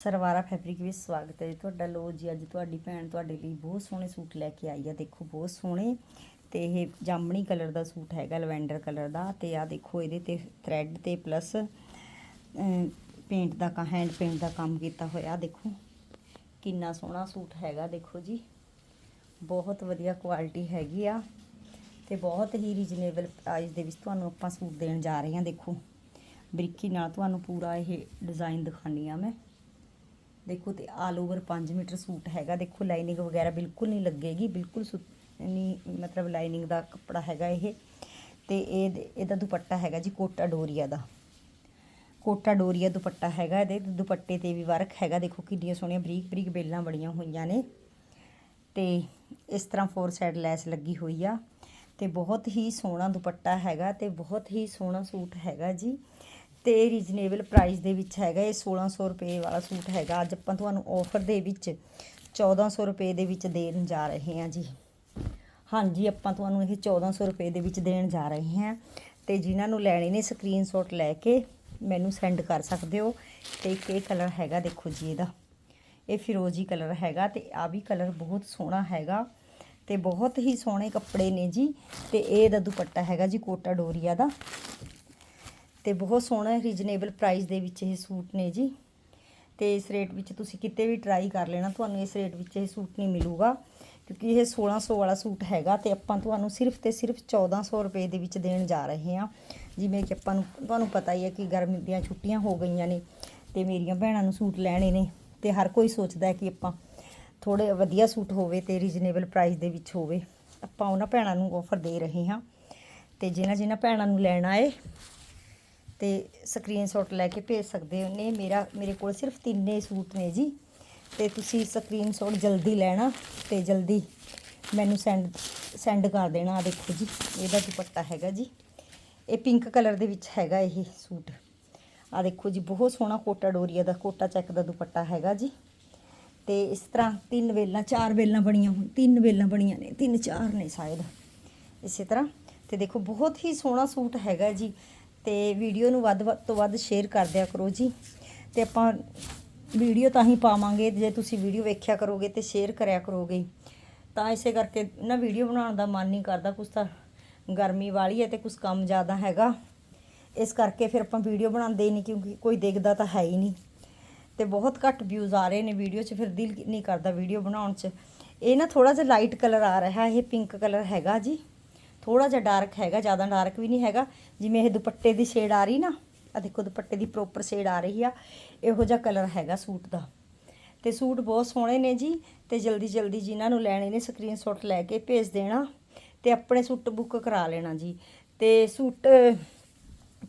ਸਰਵਾਰਾ fabric ਵਿੱਚ ਸਵਾਗਤ ਹੈ ਜੀ ਤੁਹਾਡਾ। ਲੋ ਜੀ, ਅੱਜ ਤੁਹਾਡੀ ਭੈਣ ਤੁਹਾਡੇ ਲਈ ਬਹੁਤ ਸੋਹਣੇ ਸੂਟ ਲੈ ਕੇ ਆਈ ਆ। ਦੇਖੋ, ਬਹੁਤ ਸੋਹਣੇ। ਤੇ ਇਹ ਜਾਮਣੀ ਕਲਰ ਦਾ ਸੂਟ ਹੈਗਾ, ਲਵੈਂਡਰ ਕਲਰ ਦਾ। ਤੇ ਆ ਦੇਖੋ, ਇਹਦੇ ਤੇ ਥ੍ਰੈਡ ਤੇ ਪਲੱਸ ਪੇਂਟ ਦਾ ਕਾ ਹੈਂਡ ਪੇਂਟ ਦਾ ਕੰਮ ਕੀਤਾ ਹੋਇਆ। ਦੇਖੋ, ਕਿੰਨਾ ਸੋਹਣਾ ਸੂਟ ਹੈਗਾ, ਦੇਖੋ ਜੀ। ਬਹੁਤ ਵਧੀਆ ਕੁਆਲਿਟੀ ਹੈਗੀ ਆ। ਤੇ ਬਹੁਤ ਹੀ ਰੀਜਨੇਬਲ ਪ੍ਰਾਈਸ ਦੇ ਵਿੱਚ ਤੁਹਾਨੂੰ ਆਪਾਂ ਸੂਟ ਦੇਣ ਜਾ ਰਹੇ ਹਾਂ। ਦੇਖੋ, ਬਰੀਕੀ ਨਾਲ ਤੁਹਾਨੂੰ ਪੂਰਾ ਇਹ ਡਿਜ਼ਾਈਨ ਦਿਖਾਣੀ ਆ ਮੈਂ। ਦੇਖੋ ਤੇ ਆਲ ਓਵਰ 5 ਮੀਟਰ ਸੂਟ ਹੈਗਾ, ਦੇਖੋ ਲਾਈਨਿੰਗ ਵਗੈਰਾ ਬਿਲਕੁਲ ਨਹੀਂ ਲੱਗੇਗੀ, ਬਿਲਕੁਲ ਸੁ- ਨਹੀਂ, ਮਤਲਬ ਲਾਈਨਿੰਗ ਦਾ ਕੱਪੜਾ ਹੈਗਾ ਇਹ। ਤੇ ਇਹ ਇਹਦਾ ਦੁਪੱਟਾ ਹੈਗਾ ਜੀ ਕੋਟਾ ਡੋਰੀਆ ਦਾ। ਕੋਟਾ ਡੋਰੀਆ ਦੁਪੱਟਾ ਹੈਗਾ ਇਹਦੇ ਦੁਪੱਟੇ ਤੇ ਵੀ ਵਰਕ ਹੈਗਾ, ਦੇਖੋ ਕਿੰਨੀਆਂ ਸੋਹਣੀਆਂ ਬਰੀਕ ਬਰੀਕ ਬੇਲਾਂ ਬੜੀਆਂ ਹੋਈਆਂ ਨੇ। ਤੇ ਇਸ ਤਰ੍ਹਾਂ ਫੋਰ ਸਾਈਡ ਲੈਸ ਲੱਗੀ ਹੋਈ ਆ। ਤੇ ਬਹੁਤ ਹੀ ਸੋਹਣਾ ਦੁਪੱਟਾ ਹੈਗਾ ਤੇ ਬਹੁਤ ਹੀ ਸੋਹਣਾ ਸੂਟ ਹੈਗਾ ਜੀ। ਤੇ ਰੀਜਨੇਬਲ ਪ੍ਰਾਈਸ ਦੇ ਵਿੱਚ ਹੈਗਾ ਇਹ 1600 ਰੁਪਏ ਵਾਲਾ ਸੂਟ ਹੈਗਾ। ਅੱਜ ਆਪਾਂ ਤੁਹਾਨੂੰ ਆਫਰ ਦੇ ਵਿੱਚ 1400 ਰੁਪਏ ਦੇ ਵਿੱਚ ਦੇਣ ਜਾ ਰਹੇ ਹਾਂ ਜੀ। ਹਾਂਜੀ, ਆਪਾਂ ਤੁਹਾਨੂੰ ਇਹ 1400 ਰੁਪਏ ਦੇ ਵਿੱਚ ਦੇਣ ਜਾ ਰਹੇ ਹਾਂ ਤੇ ਜਿਨ੍ਹਾਂ ਨੂੰ ਲੈਣੇ ਨੇ ਸਕਰੀਨਸ਼ਾਟ ਲੈ ਕੇ ਮੈਨੂੰ ਸੈਂਡ ਕਰ ਸਕਦੇ ਹੋ। ਤੇ ਇੱਕ ਇਹ ਕਲਰ ਹੈਗਾ, ਦੇਖੋ ਜੀ ਇਹਦਾ। ਇਹ ਫਿਰੋਜ਼ੀ ਕਲਰ ਹੈਗਾ ਤੇ ਆ ਵੀ ਕਲਰ ਬਹੁਤ ਸੋਹਣਾ ਹੈਗਾ ਤੇ ਬਹੁਤ ਹੀ ਸੋਹਣੇ ਕੱਪੜੇ ਨੇ ਜੀ ਤੇ ਇਹ ਦਾ ਦੁਪੱਟਾ ਹੈਗਾ ਜੀ ਕੋਟਾ ਡੋਰੀਆ ਦਾ। ਤੇ ਬਹੁਤ ਸੋਹਣਾ ਰੀਜਨੇਬਲ ਪ੍ਰਾਈਸ ਦੇ ਵਿੱਚ ਇਹ ਸੂਟ ਨੇ ਜੀ। ਤੇ ਇਸ ਰੇਟ ਵਿੱਚ ਤੁਸੀਂ ਕਿਤੇ ਵੀ ਟਰਾਈ ਕਰ ਲੈਣਾ, ਤੁਹਾਨੂੰ ਇਸ ਰੇਟ ਵਿੱਚ ਇਹ ਸੂਟ ਨਹੀਂ ਮਿਲੂਗਾ। ਕਿਉਂਕਿ ਇਹ 1600 ਵਾਲਾ ਸੂਟ ਹੈਗਾ ਤੇ ਆਪਾਂ ਤੁਹਾਨੂੰ ਸਿਰਫ ਤੇ ਸਿਰਫ 1400 ਰੁਪਏ ਦੇ ਵਿੱਚ ਦੇਣ ਜਾ ਰਹੇ ਹਾਂ। ਜਿਵੇਂ ਕਿ ਆਪਾਂ ਨੂੰ, ਤੁਹਾਨੂੰ ਪਤਾ ਹੀ ਹੈ ਕਿ ਗਰਮੀ ਦੀਆਂ ਛੁੱਟੀਆਂ ਹੋ ਗਈਆਂ ਨੇ ਤੇ ਮੇਰੀਆਂ ਭੈਣਾਂ ਨੂੰ ਸੂਟ ਲੈਣੇ ਨੇ ਤੇ ਹਰ ਕੋਈ ਸੋਚਦਾ ਹੈ ਕਿ ਆਪਾਂ ਥੋੜੇ ਵਧੀਆ ਸੂਟ ਹੋਵੇ ਤੇ ਰੀਜਨੇਬਲ ਪ੍ਰਾਈਸ ਦੇ ਵਿੱਚ ਹੋਵੇ। ਆਪਾਂ ਉਹਨਾਂ ਭੈਣਾਂ ਨੂੰ ਆਫਰ ਦੇ ਰਹੇ ਹਾਂ ਤੇ ਜਿਨ੍ਹਾਂ ਜਿਨ੍ਹਾਂ ਭੈਣਾਂ ਨੂੰ ਲੈਣਾ ਏ ਤੇ ਸਕਰੀਨਸ਼ਾਟ ਲੈ ਕੇ ਭੇਜ ਸਕਦੇ ਹੋ। ਨੇ ਮੇਰਾ, ਮੇਰੇ ਕੋਲ ਸਿਰਫ ਤਿੰਨੇ ਸੂਟ ਨੇ ਜੀ। ਤੇ ਤੁਸੀਂ ਸਕਰੀਨਸ਼ਾਟ ਜਲਦੀ ਲੈਣਾ ਤੇ ਜਲਦੀ ਮੈਨੂੰ ਸੈਂਡ ਸੈਂਡ ਕਰ ਦੇਣਾ। ਆ ਦੇਖੋ ਜੀ, ਇਹਦਾ ਦੁਪੱਟਾ ਹੈਗਾ ਜੀ। ਇਹ ਪਿੰਕ ਕਲਰ ਦੇ ਵਿੱਚ ਹੈਗਾ ਇਹ ਸੂਟ। ਆ ਦੇਖੋ ਜੀ, ਬਹੁਤ ਸੋਹਣਾ ਕੋਟਾ ਡੋਰੀਆ ਦਾ, ਕੋਟਾ ਚੈੱਕ ਦਾ ਦੁਪੱਟਾ ਹੈਗਾ ਜੀ। ਤੇ ਇਸ ਤਰ੍ਹਾਂ ਤਿੰਨ ਵੇਲਾਂ, ਚਾਰ ਵੇਲਾਂ ਬਣੀਆਂ ਹੋਣ, ਤਿੰਨ ਵੇਲਾਂ ਬਣੀਆਂ ਨੇ, ਤਿੰਨ ਚਾਰ ਨੇ ਸ਼ਾਇਦ। ਇਸੇ ਤਰ੍ਹਾਂ। ਤੇ ਦੇਖੋ, ਬਹੁਤ ਹੀ ਸੋਹਣਾ ਸੂਟ ਹੈਗਾ ਜੀ। ਤੇ ਵੀਡੀਓ ਨੂੰ ਵੱਧ ਵੱਧ ਤੋਂ ਵੱਧ ਸ਼ੇਅਰ ਕਰ ਦਿਆ ਕਰੋ ਜੀ। ਤੇ ਆਪਾਂ ਵੀਡੀਓ ਤਾਂ ਹੀ ਪਾਵਾਂਗੇ, ਜੇ ਤੁਸੀਂ ਵੀਡੀਓ ਵੇਖਿਆ ਕਰੋਗੇ ਤੇ ਸ਼ੇਅਰ ਕਰਿਆ ਕਰੋਗੇ। ਤਾਂ ਇਸੇ ਕਰਕੇ ਨਾ ਵੀਡੀਓ ਬਣਾਉਣ ਦਾ ਮਨ ਨਹੀਂ ਕਰਦਾ, ਕੁਛ ਤਾਂ ਗਰਮੀ ਵਾਲੀ ਹੈ ਤੇ ਕੁਛ ਕੰਮ ਜ਼ਿਆਦਾ ਹੈਗਾ। ਇਸ ਕਰਕੇ ਫਿਰ ਆਪਾਂ ਵੀਡੀਓ ਬਣਾਉਂਦੇ ਹੀ ਨਹੀਂ, ਕਿਉਂਕਿ ਕੋਈ ਦੇਖਦਾ ਤਾਂ ਹੈ ਹੀ ਨਹੀਂ। ਤੇ ਬਹੁਤ ਘੱਟ ਵਿਊਜ਼ ਆ ਰਹੇ ਨੇ ਵੀਡੀਓ 'ਚ, ਫਿਰ ਦਿਲ ਨਹੀਂ ਕਰਦਾ ਵੀਡੀਓ ਬਣਾਉਣ 'ਚ। ਇਹ ਨਾ ਥੋੜਾ ਜਿਹਾ ਲਾਈਟ ਕਲਰ ਆ ਰਿਹਾ, ਇਹ ਪਿੰਕ ਕਲਰ ਹੈਗਾ ਜੀ। ਥੋੜਾ ਜਿਹਾ ਡਾਰਕ ਹੈਗਾ, ਜ਼ਿਆਦਾ ਡਾਰਕ ਵੀ ਨਹੀਂ ਹੈਗਾ। ਜਿਵੇਂ ਇਹ ਦੁਪੱਟੇ ਦੀ ਸ਼ੇਡ ਆ ਰਹੀ ਨਾ ਆ ਦੇਖੋ ਦੁਪੱਟੇ ਦੀ ਪ੍ਰੋਪਰ ਸ਼ੇਡ ਆ ਰਹੀ ਆ, ਇਹੋ ਜਿਹਾ ਕਲਰ ਹੈਗਾ ਸੂਟ ਦਾ। ਤੇ ਸੂਟ ਬਹੁਤ ਸੋਹਣੇ ਨੇ ਜੀ, ਤੇ ਜਲਦੀ ਜਲਦੀ ਜਿਨ੍ਹਾਂ ਨੂੰ ਲੈਣੇ ਨੇ ਸਕਰੀਨਸ਼ਾਟ ਲੈ ਕੇ ਭੇਜ ਦੇਣਾ, ਤੇ ਆਪਣੇ ਸੂਟ ਬੁੱਕ ਕਰਾ ਲੈਣਾ ਜੀ। ਤੇ ਸੂਟ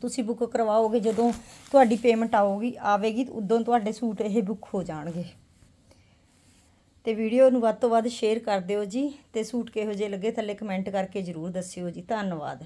ਤੁਸੀਂ ਬੁੱਕ ਕਰਵਾਓਗੇ ਜਦੋਂ ਤੁਹਾਡੀ ਪੇਮੈਂਟ ਆਊਗੀ, ਆਵੇਗੀ, ਉਦੋਂ ਤੁਹਾਡੇ ਸੂਟ ਇਹ ਬੁੱਕ ਹੋ ਜਾਣਗੇ। ਤੇ ਵੀਡੀਓ ਨੂੰ ਵੱਧ ਤੋਂ ਵੱਧ ਸ਼ੇਅਰ ਕਰ ਦਿਓ ਜੀ ਤੇ ਸੂਟ ਕਿਹੋ ਜਿਹੇ ਲੱਗੇ ਥੱਲੇ ਕਮੈਂਟ ਕਰਕੇ ਜਰੂਰ ਦੱਸਿਓ ਜੀ। ਧੰਨਵਾਦ।